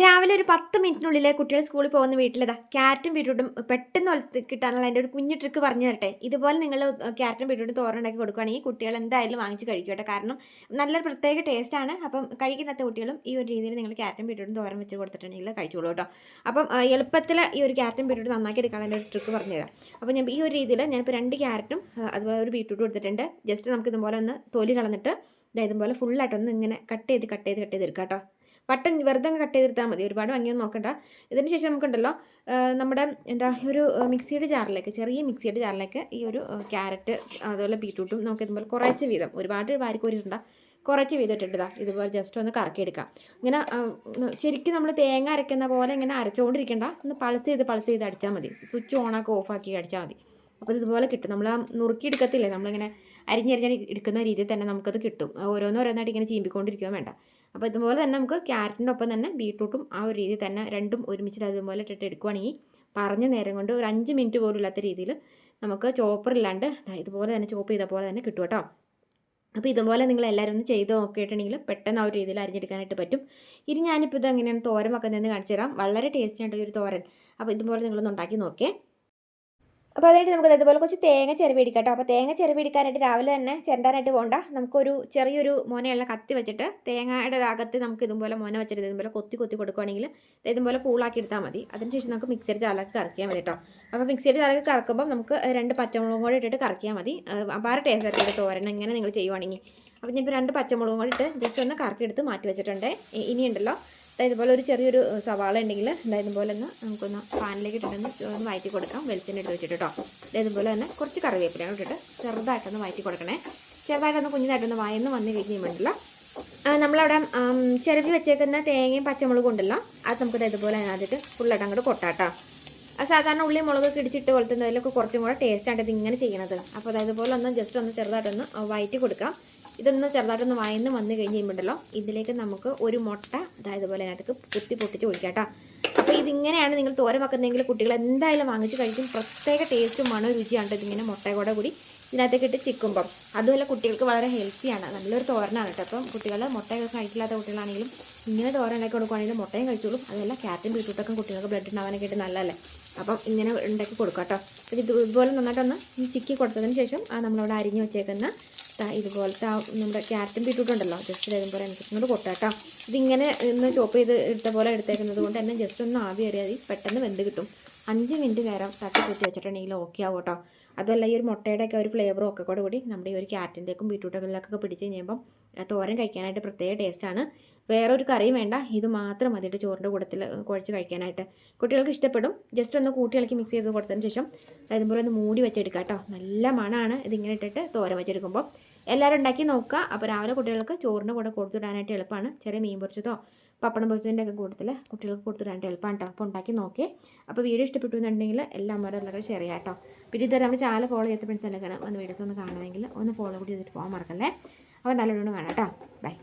രാവിലെ ഒരു പത്ത് മിനിറ്റിനുള്ളിൽ കുട്ടികൾ സ്കൂളിൽ പോകുന്ന വീട്ടിലതാ. ക്യാരറ്റും ബീട്രൂട്ടും പെട്ടെന്ന് ഒലത്ത് കിട്ടാനുള്ള അതിന്റെ ഒരു കുഞ്ഞു ട്രിക്ക് പറഞ്ഞു തരട്ടെ. ഇതുപോലെ നിങ്ങൾ ക്യാരറ്റും ബീട്രൂട്ടും തോരനുണ്ടാക്കി കൊടുക്കുകയാണെങ്കിൽ കുട്ടികൾ എന്തായാലും വാങ്ങിച്ച് കഴിക്കട്ടെ കാരണം നല്ലൊരു പ്രത്യേക ടേസ്റ്റാണ് അപ്പം കഴിക്കാത്ത കുട്ടികളും ഈ ഒരു രീതിയിൽ നിങ്ങൾ ക്യാരറ്റും ബീട്രൂട്ടും തോരൻ വെച്ച് കൊടുത്തിട്ടുണ്ടെങ്കിൽ കഴിച്ചോളൂ കേട്ടോ. അപ്പം എളുപ്പത്തിൽ ഈ ഒരു ക്യാരറ്റും ബീട്രൂട്ടും നന്നാക്കി എടുക്കാനുള്ള ഒരു ട്രിക്ക് പറഞ്ഞു തരാം. അപ്പോൾ ഞാൻ ഈ ഒരു രീതിയിൽ ഞാനിപ്പോൾ രണ്ട് ക്യാരറ്റും അതുപോലെ ഒരു ബീട്രൂട്ടും എടുത്തിട്ടുണ്ട് ജസ്റ്റ് നമുക്ക് ഇതുപോലെ ഒന്ന് തൊലി കളഞ്ഞിട്ട് ഇതുപോലെ ഫുള്ളായിട്ടൊന്ന് ഇങ്ങനെ കട്ട് ചെയ്ത് കട്ട് ചെയ്ത് കട്ട് ചെയ്ത് എടുക്കാം കേട്ടോ. വട്ടം വെറുതെ കട്ട് ചെയ്തെടുത്താൽ മതി. ഒരുപാട് ഭംഗിയൊന്നും നോക്കണ്ട. ഇതിന് ശേഷം നമുക്കുണ്ടല്ലോ നമ്മുടെ എന്താ ഒരു മിക്സിയുടെ ജാറിലേക്ക് ചെറിയ മിക്സിയുടെ ജാറിലേക്ക് ഈ ഒരു ക്യാരറ്റ് അതുപോലെ ബീട്രൂട്ടും നമുക്ക് ഇതുപോലെ കുറച്ച് വീതം ഒരുപാട് വാരിക്കോരിട്ടുണ്ട കുറച്ച് വീതം ഇട്ടിട്ടതാ ഇതുപോലെ ജസ്റ്റ് ഒന്ന് കറക്കിയെടുക്കാം ഇങ്ങനെ ശരിക്കും നമ്മൾ തേങ്ങ അരയ്ക്കുന്ന പോലെ ഇങ്ങനെ അരച്ചുകൊണ്ടിരിക്കണ്ട ഒന്ന് പൾസ് ചെയ്ത് പൾസ് ചെയ്ത് അടിച്ചാൽ മതി. സ്വിച്ച് ഓണാക്കി ഓഫാക്കി അടിച്ചാൽ മതി. അപ്പോൾ ഇതുപോലെ കിട്ടും. നമ്മൾ ആ നുറുക്കി എടുക്കത്തില്ലേ? നമ്മളിങ്ങനെ അരിഞ്ഞരിഞ്ഞ് എടുക്കുന്ന രീതിയിൽ തന്നെ നമുക്കത് കിട്ടും. ഓരോന്നോരോന്നായിട്ട് ഇങ്ങനെ ചീമ്പിക്കൊണ്ടിരിക്കുകയും വേണ്ട. അപ്പോൾ ഇതുപോലെ തന്നെ നമുക്ക് ക്യാരറ്റിന്റെ ഒപ്പം തന്നെ ബീട്രൂട്ടും ആ ഒരു രീതിയിൽ തന്നെ രണ്ടും ഒരുമിച്ച് അതുപോലെ ഇട്ടിട്ട് എടുക്കുവാണെങ്കിൽ പറഞ്ഞ നേരം കൊണ്ട് ഒരു അഞ്ച് മിനിറ്റ് പോലും ഇല്ലാത്ത രീതിയിൽ നമുക്ക് ചോപ്പറില്ലാണ്ട് ഇതുപോലെ തന്നെ ചോപ്പ് ചെയ്ത പോലെ തന്നെ കിട്ടും കേട്ടോ. അപ്പോൾ ഇതുപോലെ നിങ്ങൾ എല്ലാവരും ഒന്ന് ചെയ്ത് നോക്കിയിട്ടുണ്ടെങ്കിൽ പെട്ടെന്ന് ആ ഒരു രീതിയിൽ അരിഞ്ഞെടുക്കാനായിട്ട് പറ്റും. ഇനി ഞാനിപ്പോൾ ഇത് എങ്ങനെയാണ് തോരൻ വെക്കുന്നതെന്ന് കാണിച്ചു തരാം. വളരെ ടേസ്റ്റി ആയിട്ട് ഈ ഒരു തോരൻ. അപ്പോൾ ഇതുപോലെ നിങ്ങളൊന്ന് ഉണ്ടാക്കി നോക്കേ അപ്പോൾ അതായിട്ട് നമുക്ക് ഇതുപോലെ കുറച്ച് തേങ്ങ ചിരവിടിക്കാം കേട്ടോ അപ്പോൾ തേങ്ങ ചിരവിടിക്കാനായിട്ട് രാവിലെ തന്നെ ചിരണ്ടാനായിട്ട് പോകണ്ട നമുക്കൊരു ചെറിയൊരു മോനെയുള്ള കത്തി വെച്ചിട്ട് തേങ്ങയുടെ അകത്ത് നമുക്ക് ഇതുപോലെ മോനെ വെച്ചിട്ട് ഇതുപോലെ കൊത്തി കൊത്തി കൊടുക്കുകയാണെങ്കിൽ ഇതുപോലെ പൂളാക്കി എടുത്താൽ മതി. അതിനുശേഷം നമുക്ക് മിക്സിയുടെ ജാലൊക്കെ കറക്കിയാൽ മതി കേട്ടോ. അപ്പോൾ മിക്സിയുടെ ജാലൊക്കെ കറക്കുമ്പോൾ നമുക്ക് രണ്ട് പച്ചമുളകും കൂടി ഇട്ടിട്ട് കറക്കിയാൽ മതി. അപാര ടേസ്റ്റ് ആയിട്ട് തോരൻ ഇങ്ങനെ നിങ്ങൾ ചെയ്യുവാണെങ്കിൽ. അപ്പോൾ ഞാനിപ്പോൾ രണ്ട് പച്ചമുളകും കൂടി ഇട്ട് ജസ്റ്റ് ഒന്ന് കറക്കിയെടുത്ത് മാറ്റി വെച്ചിട്ടുണ്ട്. ഇനിയുണ്ടല്ലോ. ഇതുപോലെ ഒരു ചെറിയൊരു സവാള ഉണ്ടെങ്കിൽ ഇതുപോലെ ഒന്ന് നമുക്കൊന്ന് പാനിലേക്ക് ഇട്ടിട്ടൊന്ന് ഒന്ന് വയറ്റി കൊടുക്കാം. വെളിച്ചെണ്ണ എടുത്ത് വെച്ചിട്ട് കേട്ടോ ഇതുപോലെ തന്നെ കുറച്ച് കറിവേപ്പിലാണ് ഇട്ടിട്ട് ചെറുതായിട്ടൊന്ന് വയറ്റി കൊടുക്കണേ. ചെറുതായിട്ടൊന്ന് കുഞ്ഞിതായിട്ടൊന്ന് വയന്ന് വന്ന് കഴിയുമ്പോഴല്ലോ നമ്മളവിടെ ചിരവി വെച്ചേക്കുന്ന തേങ്ങയും പച്ചമുളകും ഉണ്ടല്ലോ. അത് നമുക്ക് ഇതുപോലെ അതിനകത്തിട്ട് ഫുള്ളായിട്ട് അങ്ങോട്ട് കൊട്ടാട്ടോ സാധാരണ ഉള്ളി മുളക് ഇടിച്ചിട്ട് കൊളുത്തുന്നതിലൊക്കെ കുറച്ചും കൂടെ ടേസ്റ്റ് ആയിട്ട് ഇത് ഇങ്ങനെ ചെയ്യണത്. അപ്പോൾ അതായത് പോലെ ഒന്ന് ജസ്റ്റ് ഒന്ന് ചെറുതായിട്ടൊന്ന് വയറ്റി കൊടുക്കാം. ഇതൊന്ന് ചെറുതായിട്ടൊന്ന് വയന്ന് വന്ന് കഴിഞ്ഞ് കഴിയുമ്പോഴല്ലോ ഇതിലേക്ക് നമുക്ക് ഒരു മുട്ട അതായത് പോലെ അതിനകത്ത് കുത്തി പൊട്ടിച്ച് ഒഴിക്കാം അപ്പോൾ ഇതിങ്ങനെയാണ് നിങ്ങൾ തോരൻ വെക്കുന്നതെങ്കിൽ കുട്ടികൾ എന്തായാലും വാങ്ങിച്ച് കഴിക്കും. പ്രത്യേക ടേസ്റ്റും മണവും രുചിയാണ് ഇതിങ്ങനെ മുട്ടയോടെ കൂടി ഇതിനകത്തേക്ക് ഇട്ട് ചിക്കുമ്പം. അതുപോലെ കുട്ടികൾക്ക് വളരെ ഹെൽത്തിയാണ് നല്ലൊരു തോരനാണ് കേട്ടോ. അപ്പം കുട്ടികൾ മുട്ടയൊക്കെ കഴിക്കില്ലാത്ത കുട്ടികളാണെങ്കിലും ഇങ്ങനെ തോരൻ ഉണ്ടാക്കി മുട്ടയും കഴിച്ചോളും. അതെല്ലാം ക്യാരറ്റും ബീട്രൂട്ടൊക്കെ കുട്ടികൾക്ക് ബ്ലഡ് ഉണ്ടാവാനൊക്കെ നല്ലതല്ലേ? അപ്പം ഇങ്ങനെ ഉണ്ടാക്കി കൊടുക്കാം കേട്ടോ. ഇത് ഇതുപോലെ നന്നായിട്ടൊന്ന് ഈ ചിക്കി കൊടുത്തതിന് ശേഷം ആ നമ്മളവിടെ അരിഞ്ഞ് വെച്ചേക്കുന്ന ഇതുപോലത്തെ ആ നമ്മുടെ ക്യാരറ്റും ബീട്രൂട്ടും ഉണ്ടല്ലോ. ജസ്റ്റ് ഇതുപോലെ എനിക്ക് ഇങ്ങോട്ട് കൊട്ടാട്ടോ ഇതിങ്ങനെ ഒന്ന് ചോപ്പ് ചെയ്ത് എടുത്ത പോലെ എടുത്തേക്കുന്നത് കൊണ്ട് തന്നെ ജസ്റ്റ് ഒന്ന് ആവി അറിയാതെ പെട്ടെന്ന് വെന്ത് കിട്ടും. അഞ്ച് മിനിറ്റ് നേരം തട്ടി കുത്തി വെച്ചിട്ടുണ്ടെങ്കിൽ ഓക്കെ ആവും കേട്ടോ. അതുമല്ല ഈ ഒരു മുട്ടയുടെയൊക്കെ ഒരു ഫ്ലേവറും ഒക്കെ കൂടെ കൂടി നമ്മുടെ ഈ ഒരു ക്യാരറ്റിന്റെക്കും ബീട്രൂട്ടുകളിലൊക്കെ പിടിച്ച് കഴിയുമ്പം തോരൻ കഴിക്കാനായിട്ട് പ്രത്യേക ടേസ്റ്റാണ് വേറെ ഒരു കറിയും വേണ്ട. ഇത് മാത്രം മതിയിട്ട് ചോറിന്റെ കൂടത്തിൽ കുഴച്ച് കഴിക്കാനായിട്ട്. കുട്ടികൾക്ക് ഇഷ്ടപ്പെടും. ജസ്റ്റ് ഒന്ന് കൂട്ടി ഇളക്കി മിക്സ് ചെയ്ത് കൊടുത്തതിന് ശേഷം അതുപോലെ ഒന്ന് മൂടി വെച്ചെടുക്കുക കേട്ടോ. നല്ല മണമാണ്. ഇതിങ്ങനെ ഇട്ടിട്ട് തോരൻ വെച്ചെടുക്കുമ്പോൾ. എല്ലാവരും ഉണ്ടാക്കി നോക്കുക. അപ്പോൾ രാവിലെ കുട്ടികൾക്ക് ചോറിന്റെ കൂടെ കൊടുത്തുവിടാനായിട്ട് എളുപ്പമാണ്. ചെറിയ മീൻ പൊരിച്ചതോ പപ്പടം പൊരിച്ചതിന്റെ ഒക്കെ കൂട്ടത്തിൽ കുട്ടികൾക്ക് കൊടുത്തുവിടാനായിട്ട് എളുപ്പമാണ് കേട്ടോ. അപ്പോൾ ഉണ്ടാക്കി നോക്കി അപ്പോൾ വീഡിയോ ഇഷ്ടപ്പെട്ടു എന്നുണ്ടെങ്കിൽ എല്ലാ അമ്മമാരും ഷെയർ ചെയ്യാം കേട്ടോ. പിന്നെ ഇതുവരെ നമ്മുടെ ചാനൽ ഫോളോ ചെയ്ത് ഫ്രണ്ട്സ് എല്ലാം ഒന്ന് വീഡിയോസ് ഒന്ന് കാണണമെങ്കിൽ ഒന്ന് ഫോളോ കൂടി ചെയ്തിട്ട് പോകാൻ മറക്കല്ലേ. അപ്പോൾ നല്ലൊരു കാണാം കേട്ടോ. ബൈ.